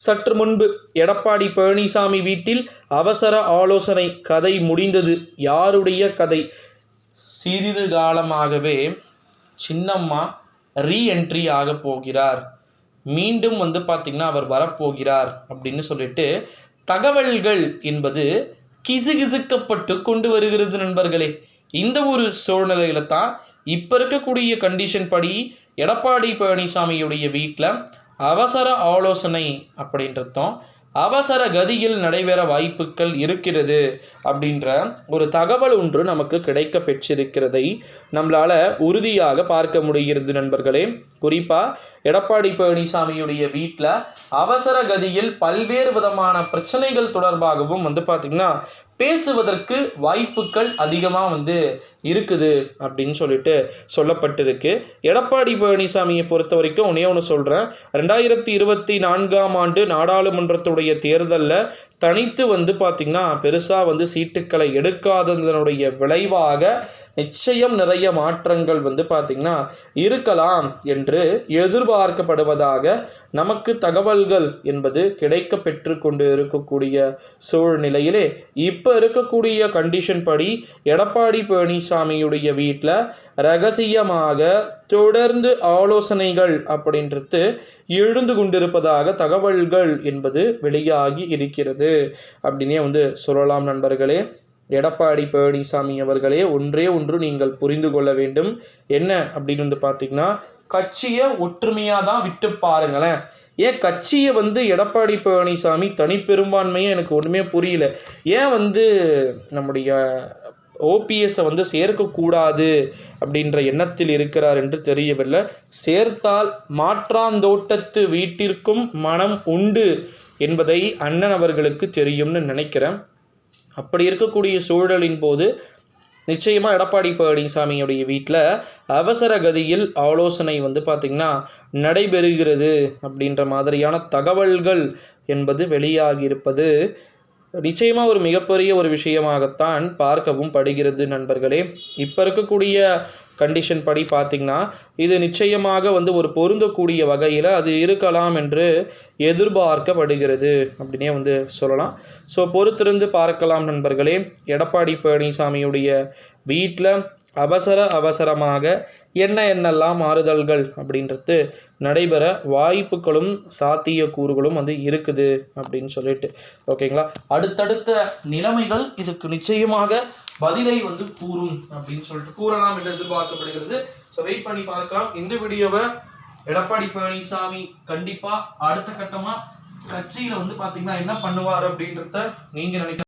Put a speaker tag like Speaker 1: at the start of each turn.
Speaker 1: சற்று முன்பு எடப்பாடி பழனிசாமி வீட்டில் அவசர ஆலோசனை கதை முடிந்தது. யாருடைய கதை? சிறிது காலமாகவே சின்னம்மா ரீஎன்ட்ரி ஆக போகிறார். மீண்டும் வந்து பார்த்திங்கன்னா அவர் வரப்போகிறார் அப்படின்னு சொல்லிட்டு தகவல்கள் என்பது கிசுகிசுக்கப்பட்டு கொண்டு வருகிறது நண்பர்களே. இந்த ஒரு சூழ்நிலையில தான் இப்போ இருக்கக்கூடிய கண்டிஷன் படி எடப்பாடி பழனிசாமியுடைய வீட்டில் அவசர ஆலோசனை அப்படின்றதும் அவசர கதியில் நடைபெற வாய்ப்புகள் இருக்கிறது அப்படின்ற ஒரு தகவல் ஒன்று நமக்கு கிடைக்க பெற்றிருக்கிறதை நம்மளால் உறுதியாக பார்க்க முடிகிறது நண்பர்களே. குறிப்பாக எடப்பாடி பழனிசாமியுடைய வீட்டில் அவசர கதியில் பல்வேறு விதமான பிரச்சனைகள் தொடர்பாகவும் வந்து பார்த்திங்கன்னா பேசுவதற்கு வாய்ப்புகள் அதிகமாக வந்து இருக்குது அப்படின்னு சொல்லிட்டு சொல்லப்பட்டிருக்கு. எடப்பாடி பழனிசாமியை பொறுத்த வரைக்கும் ஒன்றே ஒன்று சொல்கிறேன் ரெண்டாயிரத்தி இருபத்தி நான்காம் ஆண்டு நாடாளுமன்றத்துடைய தேர்தலில் தனித்து வந்து பார்த்திங்கன்னா பெருசாக வந்து சீட்டுக்களை எடுக்காததனுடைய விளைவாக நிச்சயம் நிறைய மாற்றங்கள் வந்து பார்த்திங்கன்னா இருக்கலாம் என்று எதிர்பார்க்கப்படுவதாக நமக்கு தகவல்கள் என்பது கிடைக்க பெற்று கொண்டு இருக்கக்கூடிய சூழ்நிலையிலே இப்போ இருக்கக்கூடிய கண்டிஷன் படி எடப்பாடி பழனிசாமியுடைய வீட்டில் ரகசியமாக தொடர்ந்து ஆலோசனைகள் அப்படின்றது எழுந்து கொண்டிருப்பதாக தகவல்கள் என்பது வெளியாகி இருக்கிறது. அப்படின்னே வந்து சொல்லலாம் நண்பர்களே. எடப்பாடி பழனிசாமி அவர்களே ஒன்றே ஒன்று நீங்கள் புரிந்து கொள்ள வேண்டும். என்ன அப்படின்னு வந்து பார்த்தீங்கன்னா கட்சியை ஒற்றுமையாக தான் விட்டு பாருங்களேன். ஏன் கட்சியை வந்து எடப்பாடி பழனிசாமி தனிப்பெரும்பான்மையே எனக்கு ஒன்றுமே புரியல. ஏன் வந்து நம்முடைய ஓபிஎஸ்ஸை வந்து சேர்க்கக்கூடாது அப்படின்ற எண்ணத்தில் இருக்கிறார் என்று தெரியவில்லை. சேர்த்தால் மாற்றாந்தோட்டத்து வீட்டிற்கும் மனம் உண்டு. என்பதை அண்ணன் அவர்களுக்கு தெரியும்னு நினைக்கிறேன். அப்படி இருக்கக்கூடிய சூழலின் போது நிச்சயமாக எடப்பாடி பழனிசாமியுடைய வீட்டில் அவசர கதியில் ஆலோசனை வந்து பார்த்திங்கன்னா நடைபெறுகிறது அப்படின்ற மாதிரியான தகவல்கள் என்பது வெளியாகியிருப்பது நிச்சயமாக ஒரு மிகப்பெரிய ஒரு விஷயமாகத்தான் பார்க்கவும் படுகிறது நண்பர்களே. இப்போ இருக்கக்கூடிய கண்டிஷன் படி பார்த்திங்கன்னா இது நிச்சயமாக வந்து ஒரு பொருந்தக்கூடிய வகையில் அது இருக்கலாம் என்று எதிர்பார்க்கப்படுகிறது. அப்படின்னே வந்து சொல்லலாம். ஸோ பொறுத்திருந்து பார்க்கலாம் நண்பர்களே. எடப்பாடி பழனிசாமியுடைய வீட்டில் அவசர அவசரமாக என்ன என்னெல்லாம் மாறுதல்கள் அப்படின்றது நடைபெற வாய்ப்புகளும் சாத்தியக்கூறுகளும் வந்து இருக்குது அப்படின்னு சொல்லிட்டு. ஓகேங்களா? அடுத்தடுத்த நிலைமைகள் இதுக்கு நிச்சயமாக பதிலை வந்து கூறும் அப்படின்னு சொல்லிட்டு கூறலாம் என்று எதிர்பார்க்கப்படுகிறது. ஸோ வெயிட் பண்ணி பார்க்கலாம். இந்த வீடியோவை எடப்பாடி பழனிசாமி கண்டிப்பா அடுத்த கட்டமா கட்சியில வந்து பாத்தீங்கன்னா என்ன பண்ணுவார் அப்படின்றத நீங்க நினைக்க